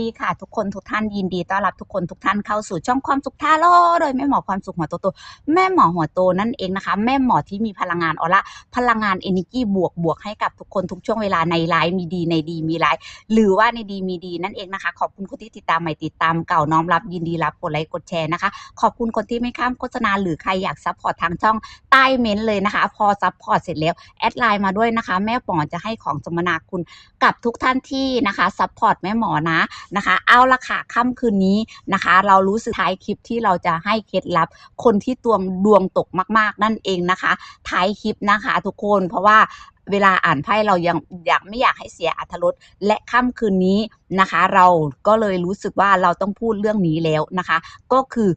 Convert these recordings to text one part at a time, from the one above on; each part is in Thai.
ดีค่ะทุกคนทุกท่านยินดีต้อนรับทุกคนทุกท่านเข้าสู่ช่องความสุขท่าโลโดยแม่หมอความสุขหัวโตโตแม่หมอหัวโตนั่นเองนะคะ แม่หมอที่มีพลังงานออร่าพลังงาน energy บวกบวกให้กับทุกคนทุกช่วงเวลาในไลฟ์มีดีในดีมีไลฟ์หรือว่าในดีมีดีนั่นเองนะคะ ขอบคุณคนที่ติดตามใหม่ติดตามเก่าน้อมรับยินดีรับกดไลค์กดแชร์นะคะ ขอบคุณคนที่ไม่ข้ามโฆษณาหรือใครอยากซัพพอร์ตทางช่องใต้เม้นเลยนะคะ พอซัพพอร์ตเสร็จแล้วแอดไลน์มาด้วยนะคะ แม่หมอจะให้ของสมนาคุณกับทุกท่านที่นะคะซัพพอร์ตแม่หมอนะนะคะ เอาละค่ะค่ำคืนนี้นะคะ เรารู้สึกท้ายคลิปที่เราจะให้เคล็ดลับ คนที่ดวงดวงตกมาก ๆ นั่นเองนะคะ ท้ายคลิปนะคะ ทุกคนเพราะว่าเวลาอ่านไพ่เรายังอยากไม่อยากให้เสียอัธรสและค่ำคืนนี้นะคะ เราก็เลยรู้สึกว่าเราต้องพูดเรื่องนี้แล้วนะคะ ก็คือ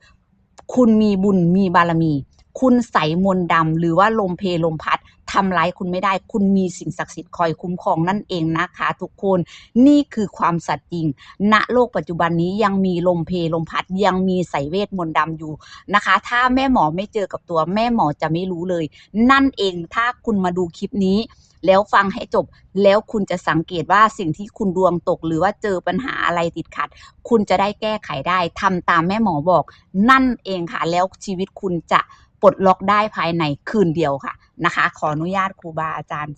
คุณมีบุญมีบารมี คุณใสมนดำหรือว่าลมเพลลมพัด ทำร้ายคุณไม่ได้ คุณมีสิ่งศักดิ์สิทธิ์คอยคุ้มครองนั่นเองนะคะทุกคนนี่คือความสัตย์จริง ณโลกปัจจุบันนี้ยังมีลมเพลมพัดยังมีใส่เวทมนต์ดำอยู่นะคะ ถ้าแม่หมอไม่เจอกับตัวแม่หมอจะไม่รู้เลย นั่นเองถ้าคุณมาดูคลิปนี้แล้วฟังให้จบแล้วคุณจะสังเกตว่าสิ่งที่คุณดวงตกหรือว่าเจอปัญหาอะไรติดขัด คุณจะได้แก้ไขได้ทำตามแม่หมอบอก นั่นเองค่ะ แล้วชีวิตคุณจะปลดล็อกได้ภายในคืนเดียวค่ะ นะคะ ขออนุญาตครูบาอาจารย์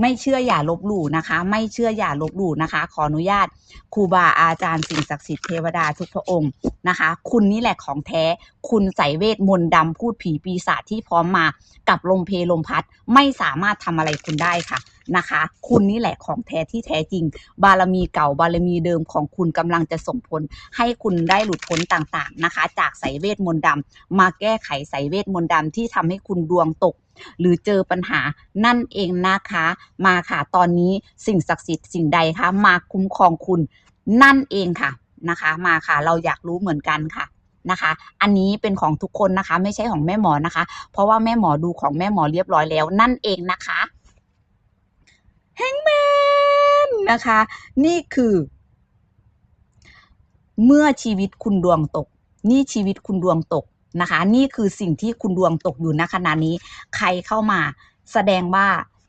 ไม่เชื่ออย่าลบหลู่นะคะ ไม่เชื่ออย่าลบหลู่นะคะ ขออนุญาตครูบาอาจารย์สิ่งศักดิ์สิทธิ์เทวดาทุกพระองค์นะคะ คุณนี่แหละของแท้ คุณใส่เวทมนต์ดำพูดผีปีศาจที่พร้อมมากับลมเพลลมพัด ไม่สามารถทำอะไรคุณได้ค่ะ นะคะ คุณนี่แหละของแท้ที่แท้จริง บารมีเก่าบารมีเดิมของคุณกำลังจะส่งผล ให้คุณได้หลุดพ้นต่างๆนะคะ จากสายเวทมนต์ดำมาแก้ไขสายเวทมนต์ดำที่ทำให้คุณดวงตกหรือเจอปัญหานั่นเองนะคะ มาค่ะตอนนี้สิ่งศักดิ์สิทธิ์สิ่งใดคะมาคุ้มครองคุณนั่นเองค่ะนะคะ มาค่ะเราอยากรู้เหมือนกันค่ะนะคะ อันนี้เป็นของทุกคนนะคะ ไม่ใช่ของแม่หมอนะคะ เพราะว่าแม่หมอดูของแม่หมอเรียบร้อยแล้วนั่นเองนะคะ แฮงแมนนะคะ นี่คือ เมื่อชีวิตคุณดวงตก นี่ชีวิตคุณดวงตกนะคะ นี่คือสิ่งที่คุณดวงตกอยู่ณขณะนี้ ใครเข้ามาแสดงว่า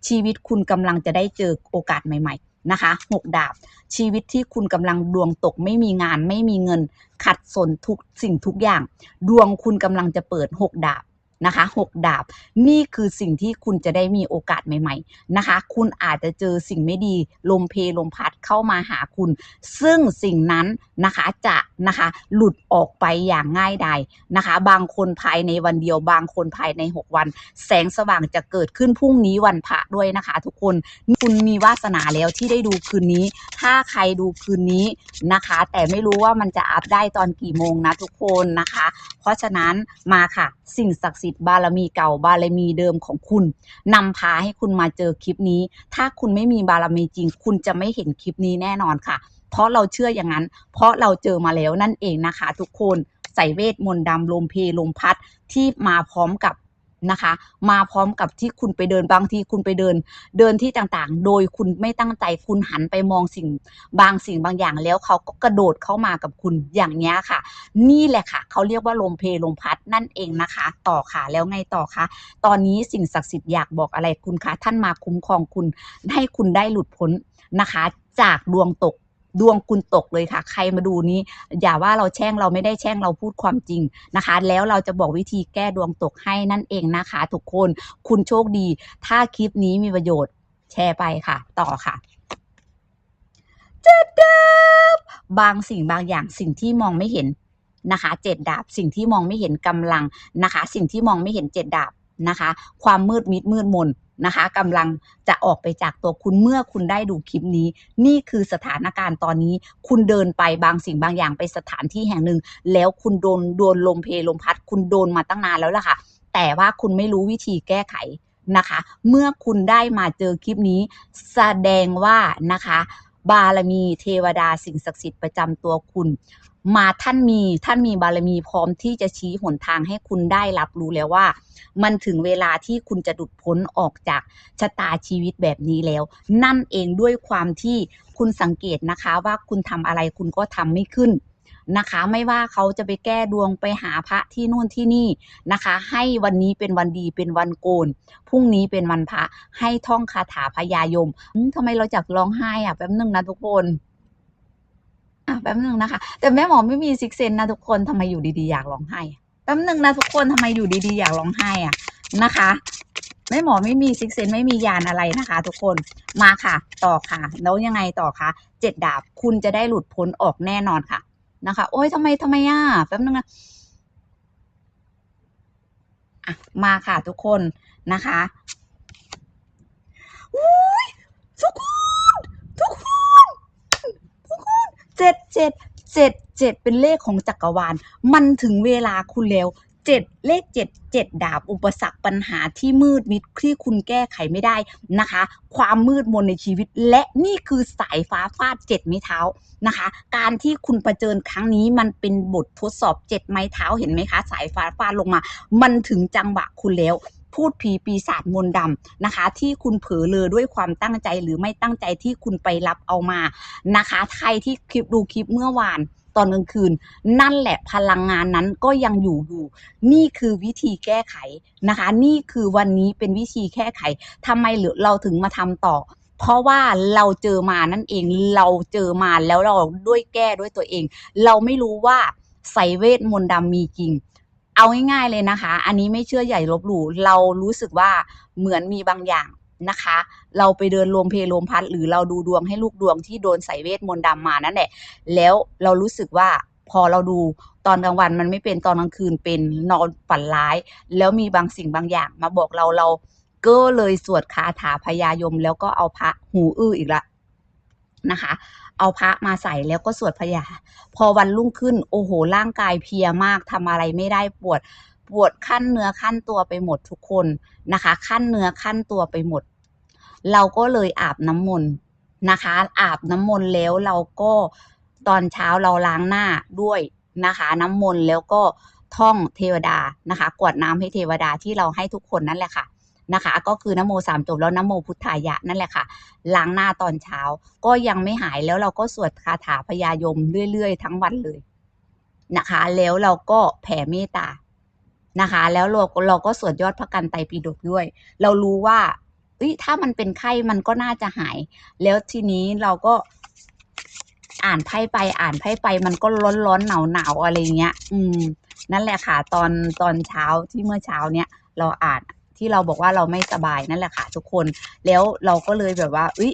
ชีวิตคุณกำลังจะได้เจอโอกาสใหม่ ๆ นะคะหกดาบ ชีวิตที่คุณกำลังดวงตกไม่มีงานไม่มีเงิน ขัดสนทุกสิ่งทุกอย่าง ดวงคุณกำลังจะเปิดหกดาบ นะคะหกดาบ นี่คือสิ่งที่คุณจะได้มีโอกาสใหม่ ๆนะคะ คุณอาจจะเจอสิ่งไม่ดีลมเพลลมพัดเข้ามาหาคุณ ซึ่งสิ่งนั้น นะคะจะนะคะหลุดออกไปอย่างง่ายดายนะคะ บางคนภายในวันเดียว บางคนภายใน 6 วัน แสงสว่างจะเกิดขึ้นพรุ่งนี้วันพระด้วยนะคะ ทุกคนคุณมีวาสนาแล้วที่ได้ดูคืนนี้ ถ้าใครดูคืนนี้นะคะ แต่ไม่รู้ว่ามันจะอัพได้ตอนกี่โมงนะทุกคนนะคะ เพราะฉะนั้นมาค่ะ สิ่งศักดิ์สิทธิ์บารมีเก่าบารมีเดิมของคุณนำพาให้คุณมาเจอคลิปนี้ ถ้าคุณไม่มีบารมีจริง คุณจะไม่เห็นคลิปนี้แน่นอนค่ะ เพราะเราเชื่ออย่างนั้น เพราะเราเจอมาแล้วนั่นเองนะคะ ทุกคนใส่เวทมนต์ดำลมเพลลมพัดที่มาพร้อมกับนะคะ มาพร้อมกับที่คุณไปเดินบางทีคุณไปเดิน เดินที่ต่างๆ โดยคุณไม่ตั้งใจคุณหันไปมองสิ่งบางสิ่งบางอย่างแล้วเขาก็กระโดดเข้ามากับคุณอย่างนี้ค่ะ นี่แหละค่ะเขาเรียกว่าลมเพลลมพัดนั่นเองนะคะ ต่อค่ะแล้วไงต่อคะตอนนี้สิ่งศักดิ์สิทธิ์อยากบอกอะไรคุณคะท่านมาคุ้มครองคุณให้คุณได้หลุดพ้นนะคะ จากดวงตก ดวงคุณตกเลยค่ะ ใครมาดูนี้ อย่าว่าเราแช่งเราไม่ได้แช่งเราพูดความจริงนะคะ แล้วเราจะบอกวิธีแก้ดวงตกให้นั่นเองนะคะ ทุกคนคุณโชคดี ถ้าคลิปนี้มีประโยชน์แชร์ไปค่ะ ต่อค่ะเจ็ดดาบบางสิ่งบางอย่างสิ่งที่มองไม่เห็นนะคะเจ็ดดาบสิ่งที่มองไม่เห็นกำลังนะคะ สิ่งที่มองไม่เห็นเจ็ดดาบนะคะ ความมืดมิดมืดมน นะคะกำลังจะออกไปจากตัวคุณเมื่อคุณได้ดูคลิปนี้ นี่คือสถานการณ์ตอนนี้ คุณเดินไปบางสิ่งบางอย่างไปสถานที่แห่งหนึ่ง แล้วคุณโดนโดนลมเพลลมพัด คุณโดนมาตั้งนานแล้วล่ะค่ะ แต่ว่าคุณไม่รู้วิธีแก้ไขนะคะ เมื่อคุณได้มาเจอคลิปนี้ แสดงว่านะคะ บารมีเทวดาสิ่งศักดิ์สิทธิ์ประจำตัวคุณ มาท่านมีท่านมีบารมีพร้อมที่จะชี้หนทางให้คุณได้รับรู้แล้วว่า มันถึงเวลาที่คุณจะดุดพ้นออกจากชะตาชีวิตแบบนี้แล้ว นั่นเองด้วยความที่คุณสังเกตนะคะว่าคุณทำอะไรคุณก็ทำไม่ขึ้นนะคะ ไม่ว่าเขาจะไปแก้ดวงไปหาพระที่นู่นที่นี่นะคะ ให้วันนี้เป็นวันดีเป็นวันโกนพรุ่งนี้เป็นวันพระให้ท่องคาถาพยายมอืมทำไมเราจักร้องไห้อะแป๊บนึงนะทุกคน แป๊บนึงนะคะ แต่แม่หมอไม่มีซิกเซนนะทุกคนทำไมอยู่ดีๆอยากร้องไห้แป๊บนึงนะทุกคนทำไมอยู่ดีๆอยากร้องไห้อะนะคะแม่หมอไม่มีซิกเซนไม่มียานอะไรนะคะ ทุกคนมาค่ะ ต่อค่ะ แล้วยังไงต่อคะเจ็ดดาบคุณจะได้หลุดพ้นออกแน่นอนค่ะนะคะ โอ้ยทำไมทำไมอะแป๊บนึงนะอะมาค่ะทุกคนนะคะอุ้ยทุกคนทุกคนทุกคน เจ็ดเจ็ดเจ็ดเจ็ดเป็นเลขของจักรวาล มันถึงเวลาคุณแล้วเจ็ดเลขเจ็ดเจ็ดดาบอุปสรรคปัญหาที่มืดมิดที่คุณแก้ไขไม่ได้นะคะ ความมืดมนในชีวิต และนี่คือสายฟ้าฟาดเจ็ดไม้เท้านะคะ การที่คุณประเผชิญครั้งนี้มันเป็นบททดสอบเจ็ดไม้เท้าเห็นไหมคะ สายฟ้าฟาดลงมา มันถึงจังหวะคุณแล้ว พูดผีปีศาจมนต์ดำนะคะ ที่คุณเผลอเลอด้วยความตั้งใจหรือไม่ตั้งใจที่คุณไปรับเอามานะคะ ใครที่คลิปดูคลิปเมื่อวานตอนกลางคืน นั่นแหละพลังงานนั้นก็ยังอยู่อยู่ นี่คือวิธีแก้ไขนะคะ นี่คือวันนี้เป็นวิธีแก้ไขทำไมหรือเราถึงมาทำต่อ เพราะว่าเราเจอมานั่นเองเราเจอมาแล้วเราด้วยแก้ด้วยตัวเอง เราไม่รู้ว่าไสยเวทมนต์ดำมีจริง เอาง่ายๆเลยนะคะ อันนี้ไม่เชื่อใหญ่ลบหลู่เรารู้สึกว่าเหมือนมีบางอย่างนะคะ เราไปเดินรวมเพลมพัด หรือเราดูดวงให้ลูกดวงที่โดนใส่เวทมนต์ดำมานั่นแหละ แล้วเรารู้สึกว่าพอเราดูตอนกลางวันมันไม่เป็นตอนกลางคืนเป็นนอนฝันร้าย แล้วมีบางสิ่งบางอย่าง มาบอกเราเราก็เลยสวดคาถาพญายม แล้วก็เอาพระหูอื้ออีกละนะคะ เอาพระมาใส่แล้วก็สวดพญาพอวันรุ่งขึ้น โอ้โห ร่างกายเพียมากทำอะไรไม่ได้ปวด ปวดขั้นเนื้อขั้นตัวไปหมดทุกคนนะคะ ขั้นเนื้อขั้นตัวไปหมด เราก็เลยอาบน้ำมนต์นะคะ อาบน้ำมนต์แล้วเราก็ตอนเช้าเราล้างหน้าด้วยนะคะ น้ำมนต์แล้วก็ท่องเทวดานะคะ กวดน้ำให้เทวดาที่เราให้ทุกคนนั่นแหละค่ะ นะคะ ก็คือนโมสามจบแล้วนโมพุทธายะนั่นแหละค่ะล้างหน้าตอนเช้า ก็ยังไม่หายแล้วเราก็สวดคาถาพญายมเรื่อยๆ ทั้งวันเลยนะคะ แล้วเราก็แผ่เมตตานะคะ แล้วเราเราก็สวดยอดพระกันไตรปิฎกด้วย เรารู้ว่าเอ้ยถ้ามันเป็นไข้มันก็น่าจะหาย แล้วทีนี้เราก็อ่านไพ่ไปอ่านไพ่ไปมันก็ร้อนร้อนหนาวหนาวๆอะไรเงี้ย อืม นั่นแหละค่ะ ตอนตอนเช้าที่เมื่อเช้าเนี้ยเราอ่าน ที่เราบอกว่าเราไม่สบายนั่นแหละค่ะทุกคน แล้วเราก็เลยแบบว่าเอ้ย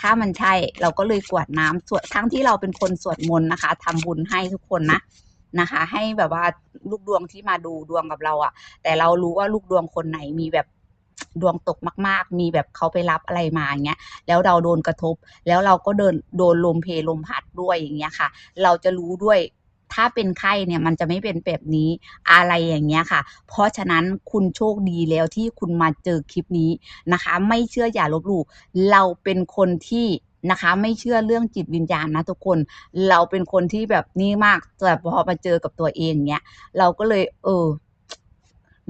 ถ้ามันใช่เราก็เลยกวดน้ำสวดทั้งที่เราเป็นคนสวดมนต์นะคะทำบุญให้ทุกคนนะนะคะ ให้แบบว่าลูกดวงที่มาดูดวงกับเราอะ่ะ แต่เรารู้ว่าลูกดวงคนไหนมีแบบดวงตกมาก ๆ มีแบบเขาไปรับอะไรมาอย่างเงี้ย แล้วเราโดนกระทบ แล้วเราก็เดินโดนลมเพลลมพัดด้วยอย่างเงี้ยค่ะ เราจะรู้ด้วย ถ้าเป็นไข้เนี่ยมันจะไม่เป็นแบบนี้อะไรอย่างเงี้ยค่ะ เพราะฉะนั้นคุณโชคดีแล้วที่คุณมาเจอคลิปนี้นะคะ ไม่เชื่ออย่าลบหลู่เราเป็นคนที่นะคะไม่เชื่อเรื่องจิตวิญญาณนะทุกคน เราเป็นคนที่แบบนี้มากแต่พอมาเจอกับตัวเองเนี้ยเราก็เลย เออ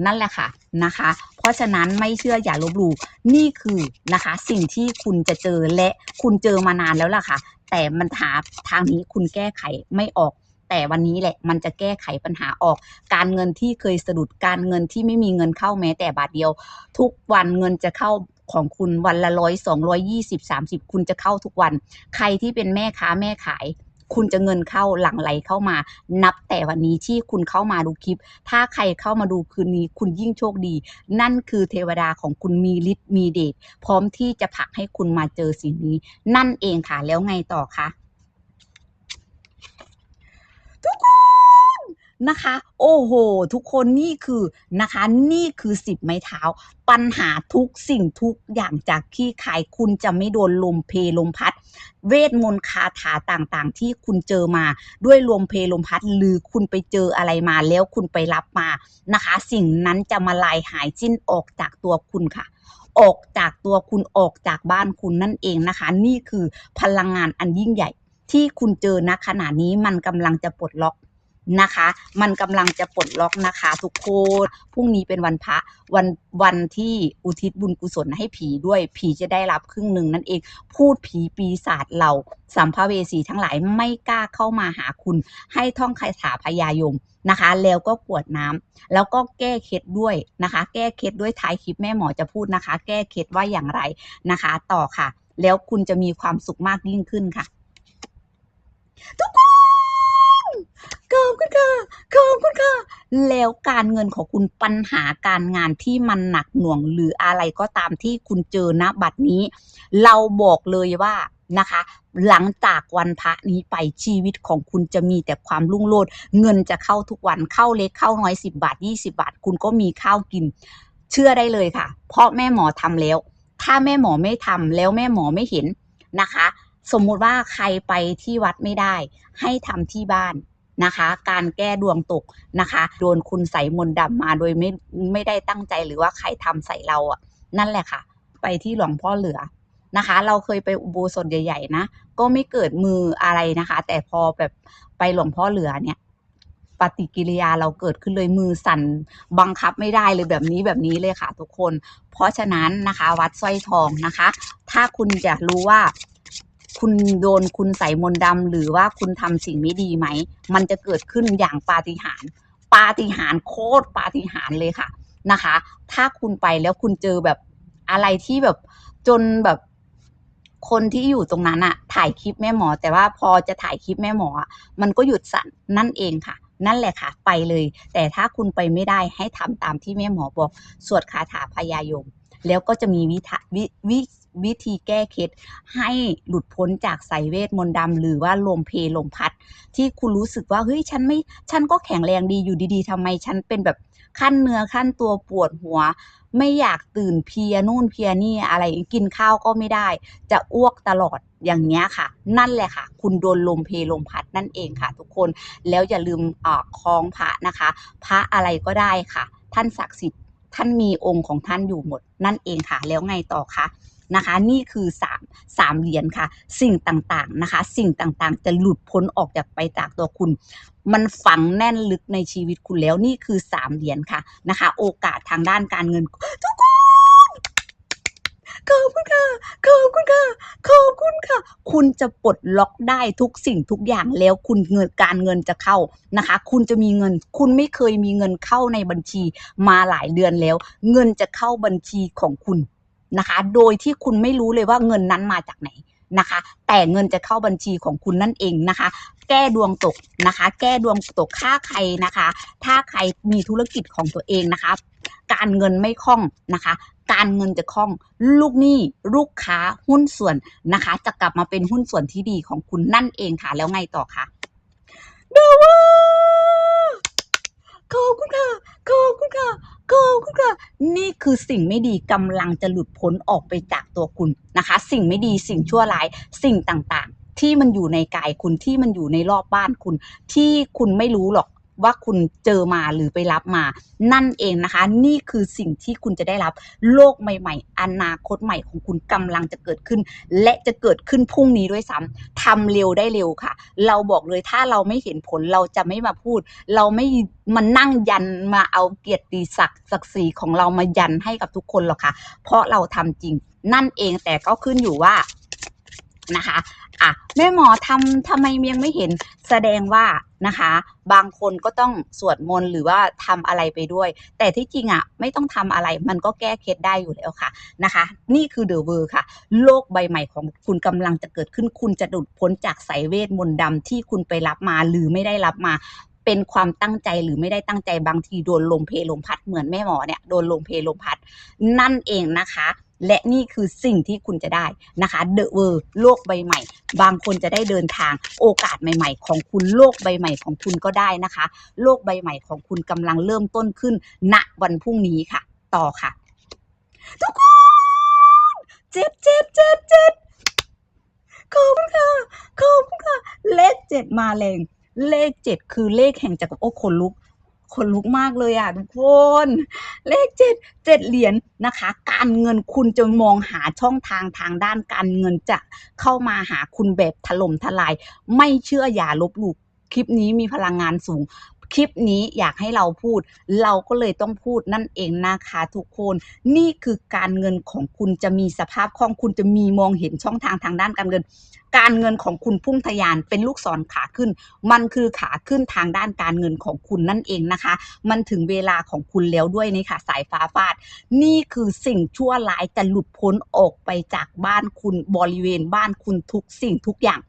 นั่นแหละค่ะนะคะ เพราะฉะนั้นไม่เชื่ออย่าลบหลู่นี่คือนะคะ สิ่งที่คุณจะเจอและคุณเจอมานานแล้วล่ะค่ะ แต่มันหาทางนี้คุณแก้ไขไม่ออก แต่วันนี้แหละมันจะแก้ไขปัญหาออก การเงินที่เคยสะดุดการเงินที่ไม่มีเงินเข้าแม้แต่บาทเดียว ทุกวันเงินจะเข้าของคุณวันละร้อยสองร้อยยี่สิบสามสิบคุณจะเข้าทุกวัน ใครที่เป็นแม่ค้าแม่ขายคุณจะเงินเข้าหลั่งไหลเข้ามา นับแต่วันนี้ที่คุณเข้ามาดูคลิป ถ้าใครเข้ามาดูคืนนี้คุณยิ่งโชคดี นั่นคือเทวดาของคุณมีฤทธิ์มีเดชพร้อมที่จะผลักให้คุณมาเจอสิ่งนี้ นั่นเองค่ะแล้วไงต่อคะ ทุกคนนะคะ โอ้โห ทุกคนนี่คือนะคะ นี่คือสิบไม้เท้า ปัญหาทุกสิ่งทุกอย่างจากขี้ขายคุณจะไม่โดนลมเพลลมพัด เวทมนต์คาถาต่างๆ ที่คุณเจอมาด้วยลมเพลลมพัด หรือคุณไปเจออะไรมาแล้วคุณไปรับมานะคะ สิ่งนั้นจะมาลายหายสิ้นออกจากตัวคุณค่ะออกจากตัวคุณออกจากบ้านคุณนั่นเองนะคะ นี่คือพลังงานอันยิ่งใหญ่ ที่คุณเจอณขณะนี้มันกำลังจะปลดล็อกนะคะ มันกำลังจะปลดล็อกนะคะทุกคนพรุ่งนี้เป็นวันพระวันวันที่อุทิศบุญกุศลให้ผีด้วย ผีจะได้รับครึ่งหนึ่งนั่นเอง พูดผีปีศาจเราสัมภเวสีทั้งหลายไม่กล้าเข้ามาหาคุณ ให้ท่องคาถาพยายมนะคะ แล้วก็กวดน้ำแล้วก็แก้เคล็ดด้วยนะคะ แก้เคล็ดด้วยท้ายคลิปแม่หมอจะพูดนะคะ แก้เคล็ดว่าอย่างไรนะคะ ต่อค่ะ แล้วคุณจะมีความสุขมากยิ่งขึ้นค่ะ ทุกคนขอบคุณค่ะขอบคุณค่ะ แล้วการเงินของคุณปัญหาการงานที่มันหนักหน่วงหรืออะไรก็ตามที่คุณเจอณบัดนี้ เราบอกเลยว่านะคะ หลังจากวันพระนี้ไปชีวิตของคุณจะมีแต่ความรุ่งโรจน์เงินจะเข้าทุกวันเข้าเล็กเข้าน้อย10 บาท 20 บาท คุณก็มีข้าวกิน เชื่อได้เลยค่ะ เพราะแม่หมอทำแล้ว ถ้าแม่หมอไม่ทำแล้วแม่หมอไม่เห็นนะคะ สมมุติว่าใครไปที่วัดไม่ได้ ให้ทำที่บ้านนะคะ การแก้ดวงตกนะคะ โดนคุณใส่มนต์ดำมาโดยไม่ไม่ได้ตั้งใจหรือว่าใครทำใส่เราอะ นั่นแหละค่ะ ไปที่หลวงพ่อเหลือนะคะ เราเคยไปอุโบสถใหญ่ๆนะ ก็ไม่เกิดมืออะไรนะคะ แต่พอแบบไปหลวงพ่อเหลือเนี่ย ปฏิกิริยาเราเกิดขึ้นเลยมือสั่นบังคับไม่ได้เลยแบบนี้แบบนี้เลยค่ะทุกคน เพราะฉะนั้นนะคะ วัดสร้อยทองนะคะ ถ้าคุณอยากรู้ว่า คุณโดนคุณใส่มนต์ดำหรือว่าคุณทำสิ่งไม่ดีไหม มันจะเกิดขึ้นอย่างปาฏิหาริย์ปาฏิหาริย์โคตรปาฏิหาริย์เลยค่ะนะคะ ถ้าคุณไปแล้วคุณเจอแบบอะไรที่แบบจนแบบคนที่อยู่ตรงนั้นอะถ่ายคลิปแม่หมอ แต่ว่าพอจะถ่ายคลิปแม่หมออะมันก็หยุดสั่นนั่นเองค่ะ นั่นแหละค่ะ ไปเลย แต่ถ้าคุณไปไม่ได้ให้ทำตามที่แม่หมอบอก สวดคาถาพยายม แล้วก็จะมีวิธวิวิวิธีแก้เคล็ดให้หลุดพ้นจากสายเวทมนต์ดำหรือว่าลมเพลมพัด ที่คุณรู้สึกว่าเฮ้ยฉันไม่ฉันก็แข็งแรงดีอยู่ดีๆทำไมฉันเป็นแบบขั้นเนื้อขั้นตัวปวดหัว ไม่อยากตื่นเพียนู่นเพียนี่อะไรกินข้าวก็ไม่ได้ จะอ้วกตลอดอย่างเงี้ยค่ะ นั่นแหละค่ะ คุณโดนลมเพลลมพัดนั่นเองค่ะ ทุกคนแล้วอย่าลืมอ่าคล้องพระนะคะ พระอะไรก็ได้ค่ะ ท่านศักดิ์สิทธิ์ท่านมีองค์ของท่านอยู่หมดนั่นเองค่ะ แล้วไงต่อคะ นะคะ นี่คือสามสามเหรียญค่ะ สิ่งต่างๆนะคะ สิ่งต่างๆ จะหลุดพ้นออกจากไปจากตัวคุณ มันฝังแน่นลึกในชีวิตคุณแล้วนี่คือสามเหรียญค่ะนะคะ โอกาสทางด้านการเงินทุกคนขอบคุณค่ะ ขอบคุณค่ะ ขอบคุณค่ะ คุณจะปลดล็อกได้ทุกสิ่งทุกอย่างแล้วคุณเงินการเงินจะเข้านะคะ คุณจะมีเงิน คุณไม่เคยมีเงินเข้าในบัญชีมาหลายเดือนแล้ว เงินจะเข้าบัญชีของคุณ นะคะ โดยที่คุณไม่รู้เลยว่าเงินนั้นมาจากไหนนะคะ แต่เงินจะเข้าบัญชีของคุณนั่นเองนะคะ แก้ดวงตกนะคะ แก้ดวงตกค่าใครนะคะ ถ้าใครมีธุรกิจของตัวเองนะคะ การเงินไม่คล่องนะคะการเงินจะคล่อง ลูกหนี้ลูกค้าหุ้นส่วนนะคะ จะกลับมาเป็นหุ้นส่วนที่ดีของคุณนั่นเองค่ะ แล้วไงต่อคะดาวาขอบคุณค่ะขอบคุณค่ะ ก็คุณก็นี่คือสิ่งไม่ดีกำลังจะหลุดพ้นออกไปจากตัวคุณนะคะ สิ่งไม่ดีสิ่งชั่วร้ายสิ่งต่างๆ ที่มันอยู่ในกายคุณที่มันอยู่ในรอบบ้านคุณ ที่คุณไม่รู้หรอก ว่าคุณเจอมาหรือไปรับมา นั่นเองนะคะ นี่คือสิ่งที่คุณจะได้รับโลกใหม่ ๆ อนาคตใหม่ของคุณกำลังจะเกิดขึ้น และจะเกิดขึ้นพรุ่งนี้ด้วยซ้ำทำเร็วได้เร็วค่ะ เราบอกเลยถ้าเราไม่เห็นผลเราจะไม่มาพูด เราไม่มานั่งยันมาเอาเกียรติศักดิ์ศักดิ์ศรีของเรามายันให้กับทุกคนหรอกค่ะ เพราะเราทำจริงนั่นเองแต่ก็ขึ้นอยู่ว่า นะคะอะแม่หมอทำทำไมยังไม่เห็นแสดงว่านะคะ บางคนก็ต้องสวดมนต์หรือว่าทำอะไรไปด้วย แต่ที่จริงอะไม่ต้องทำอะไรมันก็แก้เคล็ดได้อยู่แล้วค่ะนะคะ นี่คือเดอะเวอร์ค่ะ โลกใบใหม่ของคุณกำลังจะเกิดขึ้นคุณจะหลุดพ้นจากสายเวทมนต์ดำที่คุณไปรับมาหรือไม่ได้รับมาเป็นความตั้งใจหรือไม่ได้ตั้งใจบางทีโดนลมเพลลมพัดเหมือนแม่หมอเนี่ยโดนลมเพลลมพัด นั่นเองนะคะ และนี่คือสิ่งที่คุณจะได้นะคะเดอะเวอร์โลกใบใหม่ บางคนจะได้เดินทางโอกาสใหม่ ๆ ของคุณโลกใบใหม่ของคุณก็ได้นะคะ โลกใบใหม่ของคุณกำลังเริ่มต้นขึ้นณวันพรุ่งนี้ค่ะ ต่อค่ะ ทุกคนเจ็ดเจ็ดเจ็ดเจ็ดขอบคุณค่ะขอบคุณค่ะเลขเจ็ดมาแรงเลขเจ็ดคือเลขแห่งจักรโอ้ขนลุก ขนลุกมากเลยอะทุกคน เลขเจ็ดเจ็ดเหรียญนะคะ การเงินคุณจะมองหาช่องทางทางด้านการเงินจะเข้ามาหาคุณแบบถล่มทลาย ไม่เชื่ออย่าลบหลู่คลิปนี้มีพลังงานสูง คลิปนี้อยากให้เราพูด เราก็เลยต้องพูดนั่นเองนะคะทุกคน นี่คือการเงินของคุณจะมีสภาพคล่องคุณจะมีมองเห็นช่องทางทางด้านการเงิน การเงินของคุณพุ่งทะยานเป็นลูกศรขาขึ้น มันคือขาขึ้นทางด้านการเงินของคุณนั่นเองนะคะ มันถึงเวลาของคุณแล้วด้วยนี่ค่ะ สายฟ้าฟาด นี่คือสิ่งชั่วร้ายจะหลุดพ้นออกไปจากบ้านคุณบริเวณบ้านคุณทุกสิ่งทุกอย่าง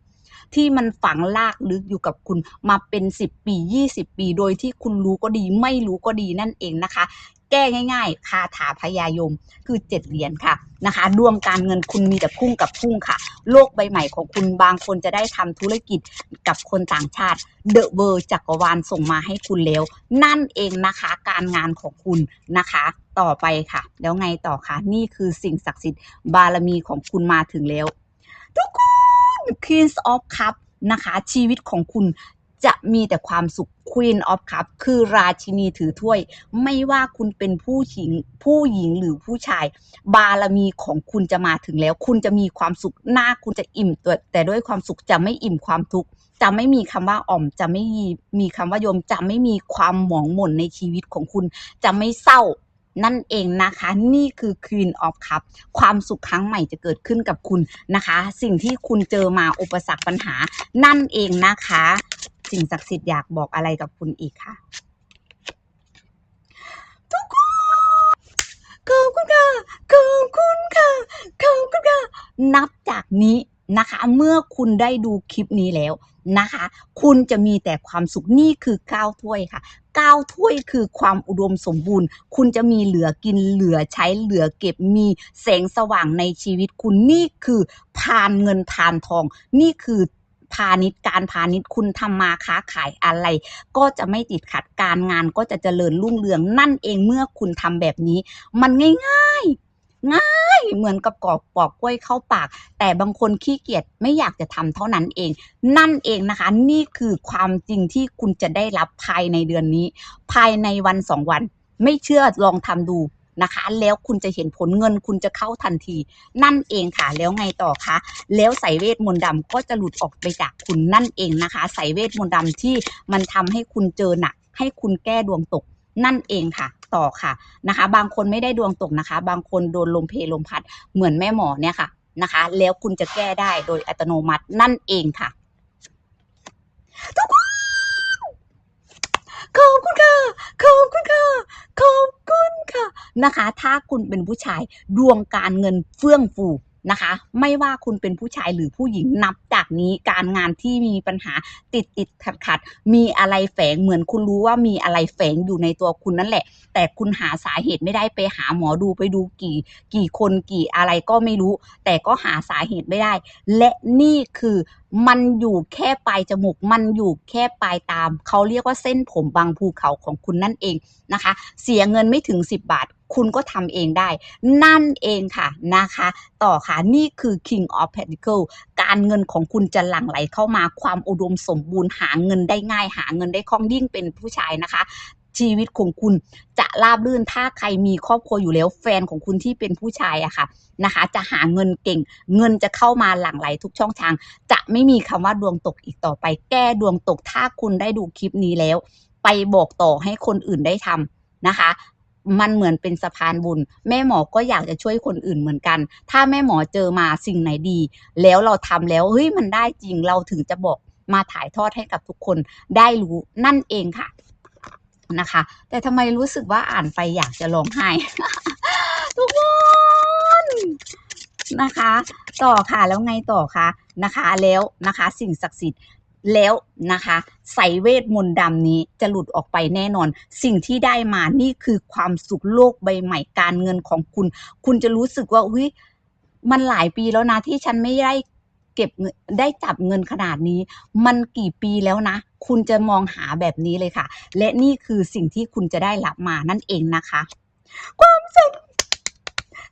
ที่มันฝังลากลึกอยู่กับคุณมาเป็นสิบปียี่สิบปี โดยที่คุณรู้ก็ดีไม่รู้ก็ดีนั่นเองนะคะ แก้ง่าย ๆ คาถาพยายมคือเจ็ดเหรียญค่ะนะคะดวงการเงินคุณมีแต่พุ่งกับพุ่งค่ะ โลกใบใหม่ของคุณบางคนจะได้ทำธุรกิจกับคนต่างชาติเดอะเวอร์จักรวาลส่งมาให้คุณแล้ว นั่นเองนะคะการงานของคุณนะคะต่อไปค่ะ แล้วไงต่อคะนี่คือสิ่งศักดิ์สิทธิ์บารมีของคุณมาถึงแล้ว ทุกคน Queen of Cup นะคะ ชีวิตของคุณจะมีแต่ความสุข Queen of Cup คือราชินีถือถ้วย ไม่ว่าคุณเป็นผู้หญิงผู้หญิงหรือผู้ชาย บารมีของคุณจะมาถึงแล้ว คุณจะมีความสุขหน้าคุณจะอิ่มตัวแต่ด้วยความสุขจะไม่อิ่มความทุกข์จะไม่มีคำว่าอ่อมจะไม่มีมีคำว่ายมจะไม่มีความหมองหม่นในชีวิตของคุณ จะไม่เศร้า นั่นเองนะคะ นี่คือ Queen of Cup ความสุขครั้งใหม่จะเกิดขึ้นกับคุณนะคะ สิ่งที่คุณเจอมาอุปสรรคปัญหา นั่นเองนะคะ สิ่งศักดิ์สิทธิ์อยากบอกอะไรกับคุณอีกค่ะทุกคนขอบคุณค่ะขอบคุณค่ะขอบคุณค่ะนับจากนี้นะคะ เมื่อคุณได้ดูคลิปนี้แล้วนะคะ คุณจะมีแต่ความสุขนี่คือก้าวถ้วยค่ะ ก้าถ้วยคือความอุดมสมบูรณ์ คุณจะมีเหลือกินเหลือใช้เหลือเก็บมีแสงสว่างในชีวิตคุณนี่คือพานเงินทานทอง นี่คือพาณิชย์การพาณิชย์คุณทำมาค้าขายอะไร ก็จะไม่ติดขัดการงานก็จะเจริญรุ่งเรืองนั่นเองเมื่อคุณทำแบบนี้ มันง่ายๆ ง่ายเหมือนกับกอกปอกกล้วยเข้าปาก แต่บางคนขี้เกียจไม่อยากจะทำเท่านั้นเอง นั่นเองนะคะ นี่คือความจริงที่คุณจะได้รับภายในเดือนนี้ ภายในวันสองวัน ไม่เชื่อลองทำดูนะคะ แล้วคุณจะเห็นผลเงินคุณจะเข้าทันที นั่นเองค่ะ แล้วไงต่อคะ แล้วสายเวทมนต์ดำก็จะหลุดออกไปจากคุณนั่นเองนะคะสายเวทมนต์ดำที่มันทำให้คุณเจอหนัก ให้คุณแก้ดวงตก นั่นเองค่ะ ต่อค่ะนะคะ บางคนไม่ได้ดวงตกนะคะ บางคนโดนลมเพลลมพัดเหมือนแม่หมอเนี่ยค่ะนะคะ แล้วคุณจะแก้ได้โดยอัตโนมัตินั่นเองค่ะทุกคนขอบคุณค่ะขอบคุณค่ะขอบคุณค่ะนะคะ ถ้าคุณเป็นผู้ชายดวงการเงินเฟื่องฟู นะคะ ไม่ว่าคุณเป็นผู้ชายหรือผู้หญิงนับจากนี้การงานที่มีปัญหาติดติดขัดขัดมีอะไรแฝงเหมือนคุณรู้ว่ามีอะไรแฝงอยู่ในตัวคุณนั่นแหละ แต่คุณหาสาเหตุไม่ได้ไปหาหมอดูไปดูกี่ กี่คนกี่อะไรก็ไม่รู้ แต่ก็หาสาเหตุไม่ได้ และนี่คือมันอยู่แค่ปลายจมูก มันอยู่แค่ปลายตาม เขาเรียกว่าเส้นผมบางภูเขาของคุณนั่นเองนะคะ เสียเงินไม่ถึง 10 บาท คุณก็ทำเองได้ นั่นเองค่ะนะคะ ต่อค่ะนี่คือ King of Pentacle การเงินของคุณจะหลั่งไหลเข้ามาความอุดมสมบูรณ์หาเงินได้ง่าย หาเงินได้คล่องยิ่งเป็นผู้ชายนะคะ ชีวิตของคุณจะราบรื่นถ้าใครมีครอบครัวอยู่แล้วแฟนของคุณที่เป็นผู้ชายอะค่ะนะคะ จะหาเงินเก่ง เงินจะเข้ามาหลั่งไหลทุกช่องทาง จะไม่มีคำว่าดวงตกอีกต่อไป แก้ดวงตกถ้าคุณได้ดูคลิปนี้แล้ว ไปบอกต่อให้คนอื่นได้ทำนะคะ มันเหมือนเป็นสะพานบุญ แม่หมอก็อยากจะช่วยคนอื่นเหมือนกัน ถ้าแม่หมอเจอมาสิ่งไหนดี แล้วเราทำแล้วเฮ้ยมันได้จริงเราถึงจะบอกมาถ่ายทอดให้กับทุกคนได้รู้นั่นเองค่ะนะคะ แต่ทำไมรู้สึกว่าอ่านไปอยากจะร้องไห้ทุกคนนะคะ ต่อค่ะแล้วไงต่อคะนะคะ แล้วนะคะ สิ่งศักดิ์สิทธิ์ แล้วนะคะใส่เวทมนต์ดำนี้จะหลุดออกไปแน่นอน สิ่งที่ได้มานี่คือความสุขโลกใบใหม่การเงินของคุณ คุณจะรู้สึกว่าอุ้ยมันหลายปีแล้วนะที่ฉันไม่ได้เก็บเงินได้จับเงินขนาดนี้ มันกี่ปีแล้วนะ คุณจะมองหาแบบนี้เลยค่ะ และนี่คือสิ่งที่คุณจะได้รับมานั่นเองนะคะ ความสุข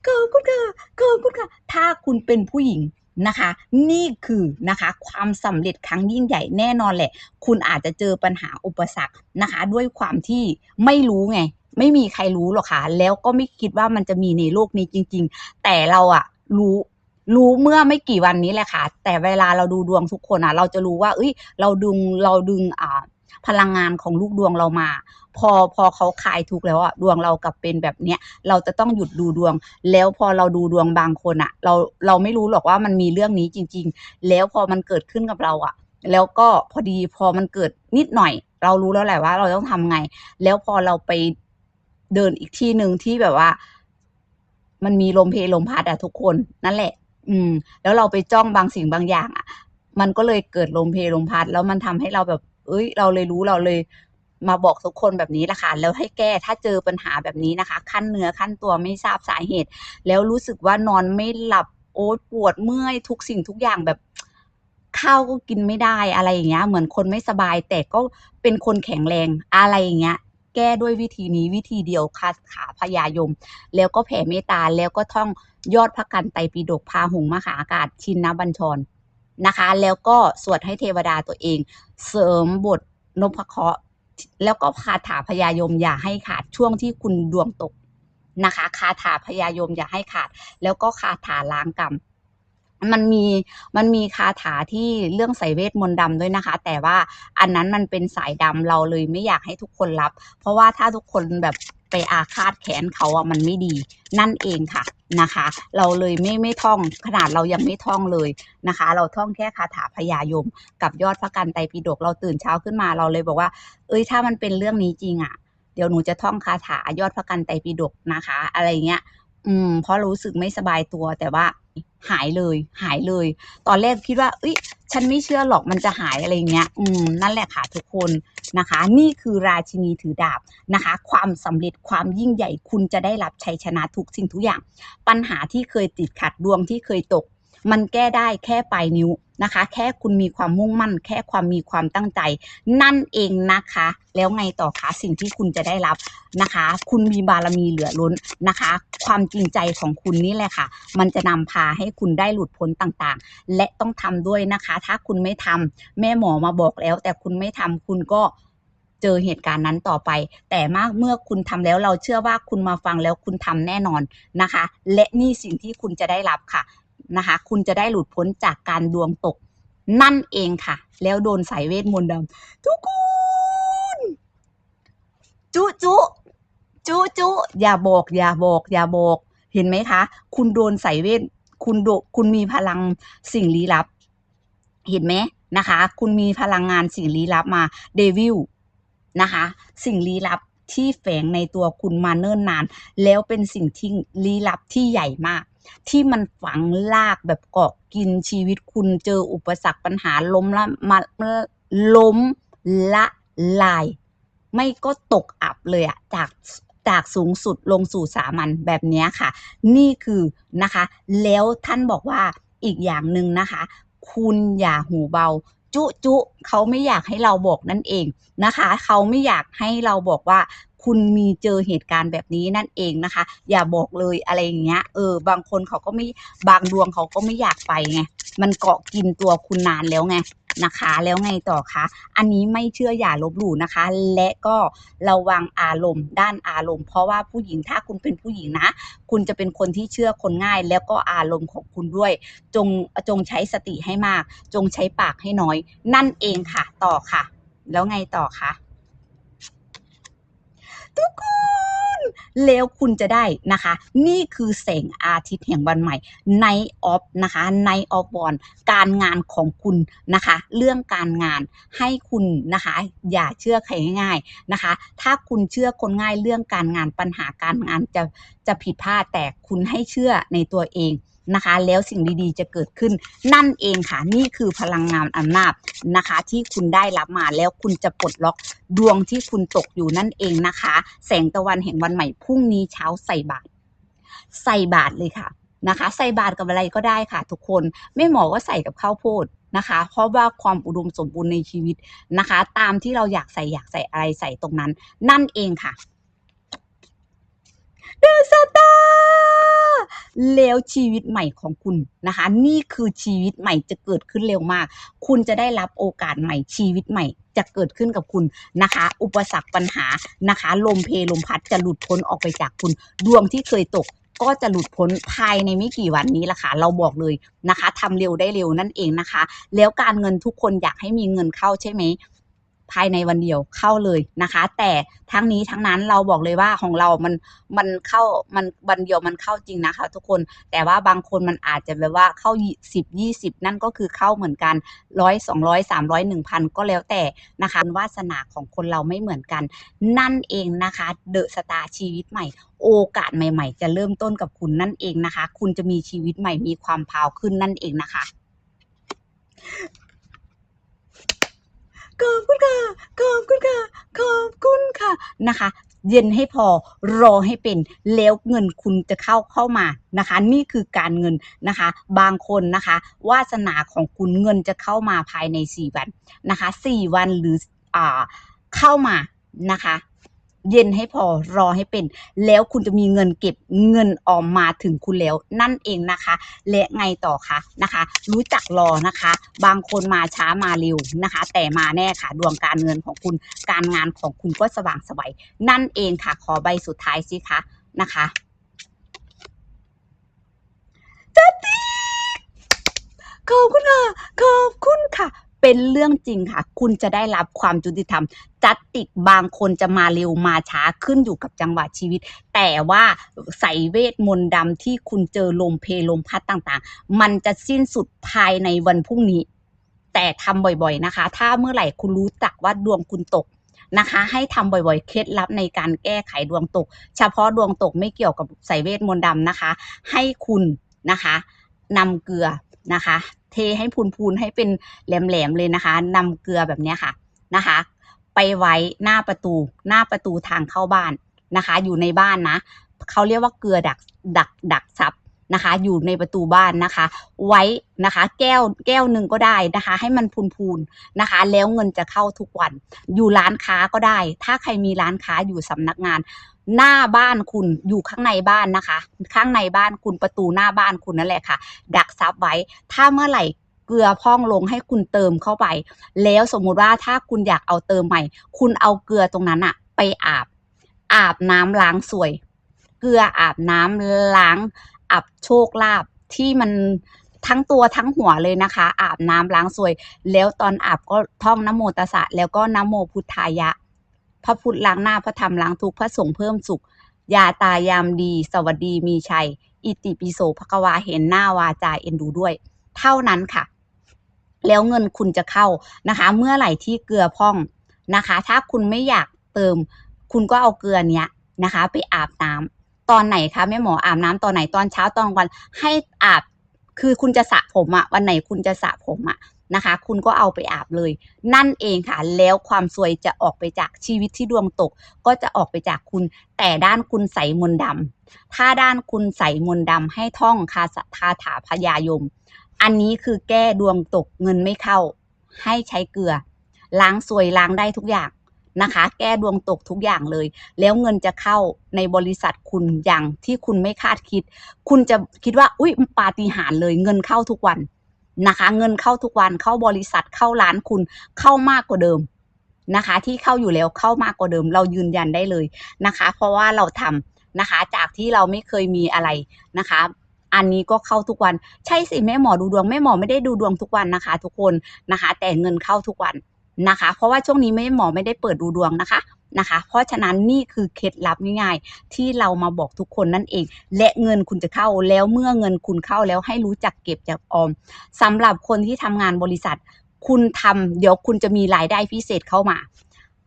ขอบคุณค่ะขอบคุณค่ะ ถ้าคุณเป็นผู้หญิง นะคะ นี่คือนะคะความสำเร็จครั้งยิ่งใหญ่แน่นอนแหละ คุณอาจจะเจอปัญหาอุปสรรคนะคะ ด้วยความที่ไม่รู้ไง ไม่มีใครรู้หรอกค่ะ แล้วก็ไม่คิดว่ามันจะมีในโลกนี้จริง ๆ แต่เราอะรู้รู้เมื่อไม่กี่วันนี้แหละค่ะ แต่เวลาเราดูดวงทุกคนอะเราจะรู้ว่า เอ้ย เราดึงเราดึงอ่า พลังงานของลูกดวงเรามา พอพอเขาคลายทุกข์แล้วอะดวงเรากลับเป็นแบบเนี้ยเราจะต้องหยุดดูดวง แล้วพอเราดูดวงบางคนอะ เราเราไม่รู้หรอกว่ามันมีเรื่องนี้จริง ๆ แล้วพอมันเกิดขึ้นกับเราอะ แล้วก็พอดีพอมันเกิดนิดหน่อย เรารู้แล้วแหละว่าเราต้องทำไง แล้วพอเราไปเดินอีกที่หนึ่งที่แบบว่า มันมีลมเพลลมพัดอะทุกคนนั่นแหละ อืม แล้วเราไปจ้องบางสิ่งบางอย่างอะมันก็เลยเกิดลมเพลลมพัด แล้วมันทำให้เราแบบ เอ้ย เราเลยรู้เราเลยมาบอกทุกคนแบบนี้แหละค่ะแล้วให้แก้ถ้าเจอปัญหาแบบนี้นะคะ ขั้นเนื้อขั้นตัวไม่ทราบสาเหตุ แล้วรู้สึกว่านอนไม่หลับโอ๊ยปวดเมื่อยทุกสิ่งทุกอย่างแบบข้าวก็กินไม่ได้อะไรอย่างเงี้ย เหมือนคนไม่สบายแต่ก็เป็นคนแข็งแรงอะไรอย่างเงี้ย แก้ด้วยวิธีนี้วิธีเดียวคาถาพญายม แล้วก็แผ่เมตตาแล้วก็ท่องยอดพระกันไตรปิฎกพาหงมหาอากาศชินนบัญชร นะคะ แล้วก็สวดให้เทวดาตัวเอง เสริมบทนพเคราะห์แล้วก็คาถาพญายมอย่าให้ขาดช่วงที่คุณดวงตกนะคะ คาถาพญายมอย่าให้ขาด แล้วก็คาถาล้างกรรมมันมีมันมีคาถาที่เรื่องใส่เวทมนต์ดำด้วยนะคะ แต่ว่าอันนั้นมันเป็นสายดำเราเลยไม่อยากให้ทุกคนรับ เพราะว่าถ้าทุกคนแบบ ไปอาฆาตแขนเขาอะมันไม่ดี นั่นเองค่ะนะคะ เราเลยไม่ไม่ท่องขนาดเรายังไม่ท่องเลยนะคะ เราท่องแค่คาถาพยายม กับยอดพระกันไตรปิฎกเราตื่นเช้าขึ้นมาเราเลยบอกว่า เอ้ยถ้ามันเป็นเรื่องนี้จริงอะเดี๋ยวหนูจะท่องคาถายอดพระกันไตรปิฎกนะคะ อะไรเงี้ย อืมเพราะรู้สึกไม่สบายตัวแต่ว่า หายเลย หายเลย ตอนแรกคิดว่าเอ้ยฉันไม่เชื่อหรอกมันจะหายอะไรเงี้ย อืมนั่นแหละค่ะทุกคนนะคะ นี่คือราชินีถือดาบนะคะ ความสำเร็จความยิ่งใหญ่คุณจะได้รับชัยชนะทุกสิ่งทุกอย่าง ปัญหาที่เคยติดขัดดวงที่เคยตก มันแก้ได้แค่ปลายนิ้ว นะคะ แค่คุณมีความมุ่งมั่น แค่ความมีความตั้งใจ นั่นเองนะคะ แล้วไงต่อคะสิ่งที่คุณจะได้รับนะคะ คุณมีบารมีเหลือล้นนะคะ ความจริงใจของคุณนี่แหละค่ะ มันจะนำพาให้คุณได้หลุดพ้นต่างๆ และต้องทำด้วยนะคะ ถ้าคุณไม่ทำแม่หมอมาบอกแล้ว แต่คุณไม่ทำคุณก็เจอเหตุการณ์นั้นต่อไป แต่มากเมื่อคุณทำแล้วเราเชื่อว่าคุณมาฟังแล้วคุณทำแน่นอนนะคะ และนี่สิ่งที่คุณจะได้รับค่ะ นะคะ คุณจะได้หลุดพ้นจากการดวงตกนั่นเองค่ะ แล้วโดนสายเวทมนต์ดำทุกคนจุจุจุจุอย่าบอก อย่าบอก อย่าบอก เห็นไหมคะ คุณโดนสายเวท คุณโดคุณมีพลังสิ่งลี้ลับ เห็นไหมนะคะ คุณมีพลังงานสิ่งลี้ลับมาเดวิลนะคะ สิ่งลี้ลับที่แฝงในตัวคุณมาเนิ่นนาน แล้วเป็นสิ่งที่ลี้ลับที่ใหญ่มาก ที่มันฝังลากแบบเกาะกินชีวิตคุณเจออุปสรรคปัญหาล้มละมาล้มละลาย ไม่ก็ตกอับเลยอะจากจากสูงสุดลงสู่สามัญแบบนี้ค่ะ นี่คือนะคะ แล้วท่านบอกว่าอีกอย่างหนึ่งนะคะ คุณอย่าหูเบา จุจุเขาไม่อยากให้เราบอกนั่นเองนะคะ เขาไม่อยากให้เราบอกว่า คุณมีเจอเหตุการณ์แบบนี้นั่นเองนะคะ อย่าบอกเลยอะไรอย่างเงี้ยเออบางคนเขาก็ไม่บางดวงเขาก็ไม่อยากไปไงมันเกาะกินตัวคุณนานแล้วไงนะคะ แล้วไงต่อคะ อันนี้ไม่เชื่ออย่าลบหลู่นะคะ และก็ระวังอารมณ์ ด้านอารมณ์ เพราะว่าผู้หญิงถ้าคุณเป็นผู้หญิงนะ คุณจะเป็นคนที่เชื่อคนง่าย แล้วก็อารมณ์ของคุณด้วย จงจงใช้สติให้มาก จงใช้ปากให้น้อย นั่นเองค่ะ ต่อค่ะ แล้วไงต่อคะ ทุกคนแล้วคุณจะได้นะคะ นี่คือแสงอาทิตย์แห่งวันใหม่ Night of นะคะ Night of Born การงานของคุณนะคะ เรื่องการงานให้คุณนะคะ อย่าเชื่อใครง่ายๆนะคะ ถ้าคุณเชื่อคนง่ายเรื่องการงานปัญหาการงานจะจะผิดพลาดแต่คุณให้เชื่อในตัวเอง นะคะ แล้วสิ่งดีๆ จะเกิดขึ้น นั่นเองค่ะ นี่คือพลังงานอำนาจนะคะ ที่คุณได้รับมาแล้วคุณจะปลดล็อกดวงที่คุณตกอยู่นั่นเองนะคะ แสงตะวันแห่งวันใหม่พรุ่งนี้เช้าใส่บาตรใส่บาตรเลยค่ะนะคะ ใส่บาตรกับอะไรก็ได้ค่ะ ทุกคนไม่หมอว่าใส่กับข้าวโพดนะคะ เพราะว่าความอุดมสมบูรณ์ในชีวิตนะคะ ตามที่เราอยากใส่อยากใส่อะไรใส่ตรงนั้น นั่นเองค่ะเดอะสตาร์ แล้วชีวิตใหม่ของคุณนะคะ นี่คือชีวิตใหม่จะเกิดขึ้นเร็วมาก คุณจะได้รับโอกาสใหม่ชีวิตใหม่จะเกิดขึ้นกับคุณนะคะ อุปสรรคปัญหานะคะ ลมเพลลมพัดจะหลุดพ้นออกไปจากคุณ ดวงที่เคยตกก็จะหลุดพ้นภายในไม่กี่วันนี้ละค่ะ เราบอกเลยนะคะทำเร็วได้เร็วนั่นเองนะคะ แล้วการเงินทุกคนอยากให้มีเงินเข้าใช่ไหม ภายในวันเดียวเข้าเลยนะคะ แต่ทั้งนี้ทั้งนั้นเราบอกเลยว่าของเรามันมันเข้ามันวันเดียวมันเข้าจริงนะคะ ทุกคนแต่ว่าบางคนมันอาจจะแบบว่าเข้าสิบยี่สิบนั่นก็คือเข้าเหมือนกันร้อยสองร้อยสามร้อยหนึ่งพันก็แล้วแต่นะคะวาสนาของคนเราไม่เหมือนกัน นั่นเองนะคะเดอะสตาร์ชีวิตใหม่โอกาสใหม่ ๆ จะเริ่มต้นกับคุณนั่นเองนะคะ คุณจะมีชีวิตใหม่มีความพาวขึ้นนั่นเองนะคะ ขอบคุณค่ะขอบคุณค่ะขอบคุณค่ะนะคะ เย็นให้พอรอให้เป็นแล้วเงินคุณจะเข้าเข้ามานะคะ นี่คือการเงินนะคะ บางคนนะคะ วาสนาของคุณเงินจะเข้ามาภายใน 4 วันนะคะ 4 วันหรืออ่าเข้ามานะคะ เย็นให้พอรอให้เป็น แล้วคุณจะมีเงินเก็บเงินออมมาถึงคุณแล้วนั่นเองนะคะ และไงต่อคะนะคะ รู้จักรอนะคะ บางคนมาช้ามาเร็วนะคะ แต่มาแน่ค่ะดวงการเงินของคุณการงานของคุณก็สว่างไสวัยนั่นเองค่ะ ขอใบสุดท้ายสิคะนะคะจัดติขอบคุณค่ะขอบคุณค่ะ เป็นเรื่องจริงค่ะ คุณจะได้รับความยุติธรรม จัดติกบางคนจะมาเร็วมาช้าขึ้นอยู่กับจังหวะชีวิต แต่ว่าใส่เวทมนต์ดำที่คุณเจอลมเพลลมพัดต่างๆ มันจะสิ้นสุดภายในวันพรุ่งนี้ แต่ทำบ่อยๆนะคะ ถ้าเมื่อไหร่คุณรู้จักว่าดวงคุณตกนะคะ ให้ทำบ่อยๆ เคล็ดลับในการแก้ไขดวงตก เฉพาะดวงตกไม่เกี่ยวกับใส่เวทมนต์ดำนะคะ ให้คุณนะคะนำเกลือนะคะ เทให้พูนๆให้เป็นแหลมๆเลยนะคะนำเกลือแบบเนี้ยค่ะนะคะ ไปไว้หน้าประตูหน้าประตูทางเข้าบ้านนะคะ อยู่ในบ้านนะเขาเรียกว่าเกลือดักดักดักซับนะคะ อยู่ในประตูบ้านนะคะ ไว้นะคะ แก้วแก้วหนึ่งก็ได้นะคะ ให้มันพูนๆนะคะ แล้วเงินจะเข้าทุกวัน อยู่ร้านค้าก็ได้ ถ้าใครมีร้านค้าอยู่สำนักงาน หน้าบ้านคุณอยู่ข้างในบ้านนะคะ ข้างในบ้านคุณประตูหน้าบ้านคุณนั่นแหละค่ะ ดักซับไว้ถ้าเมื่อไหร่เกลือพองลงให้คุณเติมเข้าไป แล้วสมมุติว่าถ้าคุณอยากเอาเติมใหม่ คุณเอาเกลือตรงนั้นอะไปอาบ อาบน้ำล้างสวย เกลืออาบน้ำล้างอาบโชคลาภที่มันทั้งตัวทั้งหัวเลยนะคะ อาบน้ำล้างสวย แล้วตอนอาบก็ท่องนโมตสะแล้วก็นโมพุทธายะ พระพุทธล้างหน้าพระธรรมล้างทุกข์พระสงฆ์เพิ่มสุข ยาตายามดี สวัสดีมีชัย อิติปิโสภควาเห็นหน้าวาจาเอ็นดูด้วย เท่านั้นค่ะ แล้วเงินคุณจะเข้านะคะ เมื่อไหร่ที่เกลือพองนะคะ ถ้าคุณไม่อยากเติม คุณก็เอาเกลือเนี้ยนะคะ ไปอาบน้ำตอนไหนคะแม่หมออาบน้ำตอนไหนตอนเช้าตอนกลางวันให้อาบคือคุณจะสระผมอะวันไหนคุณจะสระผมอะ นะคะ คุณก็เอาไปอาบเลย นั่นเองค่ะ แล้วความสวยจะออกไปจากชีวิตที่ดวงตก ก็จะออกไปจากคุณ แต่ด้านคุณใสมนดำถ้าด้านคุณใสมนดำให้ท่องคาสะคาถาพยายม อันนี้คือแก้ดวงตกเงินไม่เข้า ให้ใช้เกลือ ล้างสวยล้างได้ทุกอย่างนะคะ แก้ดวงตกทุกอย่างเลย แล้วเงินจะเข้าในบริษัทคุณอย่างที่คุณไม่คาดคิด คุณจะคิดว่า อุ้ยปาฏิหาริย์เลยเงินเข้าทุกวัน นะคะ เงินเข้าทุกวันเข้าบริษัทเข้าร้านคุณเข้ามากกว่าเดิมนะคะ ที่เข้าอยู่แล้วเข้ามากกว่าเดิม เรายืนยันได้เลยนะคะ เพราะว่าเราทำนะคะ จากที่เราไม่เคยมีอะไรนะคะอันนี้ก็เข้าทุกวันใช่สิแม่หมอดูดวงแม่หมอไม่ได้ดูดวงทุกวันนะคะ ทุกคนนะคะ แต่เงินเข้าทุกวันนะคะ เพราะว่าช่วงนี้แม่หมอไม่ได้เปิดดูดวงนะคะ นะคะ เพราะฉะนั้นนี่คือเคล็ดลับง่ายๆ ที่เรามาบอกทุกคนนั่นเอง และเงินคุณจะเข้าแล้วเมื่อเงินคุณเข้าแล้วให้รู้จักเก็บจากออมสำหรับคนที่ทำงานบริษัท คุณทำเดี๋ยวคุณจะมีรายได้พิเศษเข้ามา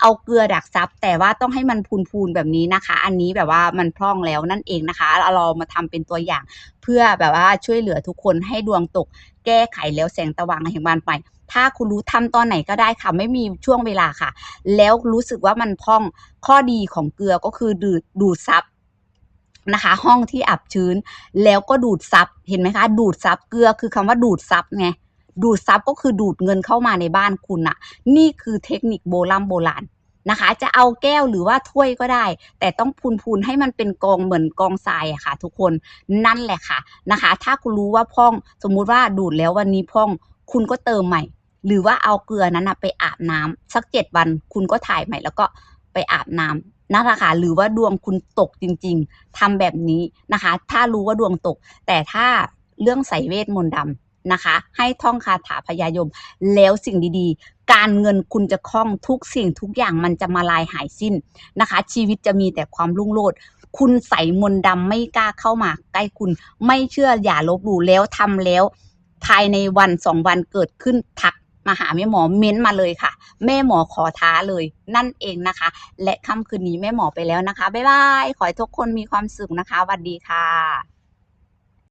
เอาเกลือดักซับแต่ว่าต้องให้มันพูนๆแบบนี้นะคะ อันนี้แบบว่ามันพร่องแล้วนั่นเองนะคะเรามาทำเป็นตัวอย่าง เพื่อแบบว่าช่วยเหลือทุกคนให้ดวงตก แก้ไขแล้วแสงตะวังแห่งบานไป ถ้าคุณรู้ทำตอนไหนก็ได้ค่ะ ไม่มีช่วงเวลาค่ะ แล้วรู้สึกว่ามันพองข้อดีของเกลือก็คือดูดดูดซับนะคะ ห้องที่อับชื้น แล้วก็ดูดซับเห็นไหมคะ ดูดซับเกลือคือคำว่าดูดซับไงดูดซับก็คือดูดเงินเข้ามาในบ้านคุณอะนี่คือเทคนิคโบราณโบราณนะคะ จะเอาแก้วหรือว่าถ้วยก็ได้ แต่ต้องพูนๆให้มันเป็นกองเหมือนกองทรายอะค่ะ ทุกคนนั่นแหละค่ะนะคะ ถ้าคุณรู้ว่าพ่องสมมุติว่าดูดแล้ววันนี้พ่อง คุณก็เติมใหม่ หรือว่าเอาเกลือนั้นนะไปอาบน้ำสักเจ็ดวันคุณก็ถ่ายใหม่ แล้วก็ไปอาบน้ำนะคะค่ะหรือว่าดวงคุณตกจริง ๆทำแบบนี้นะคะ ถ้ารู้ว่าดวงตก แต่ถ้าเรื่องใส่เวทมนต์ดำนะคะ ให้ท่องคาถาพยายม แล้วสิ่งดีๆ การเงินคุณจะคล่องทุกสิ่งทุกอย่างมันจะมาลายหายสิ้นนะคะ ชีวิตจะมีแต่ความรุ่งโรจน์คุณใส่มนต์ดำไม่กล้าเข้ามาใกล้คุณไม่เชื่ออย่าลบหลู่แล้วทำแล้ว ภายในวันสองวันเกิดขึ้นทัก มาหาแม่หมอเม้นมาเลยค่ะ แม่หมอขอท้าเลยนั่นเองนะคะ และค่ำคืนนี้แม่หมอไปแล้วนะคะบ๊ายบายขอให้ทุกคนมีความสุขนะคะสวัสดีค่ะ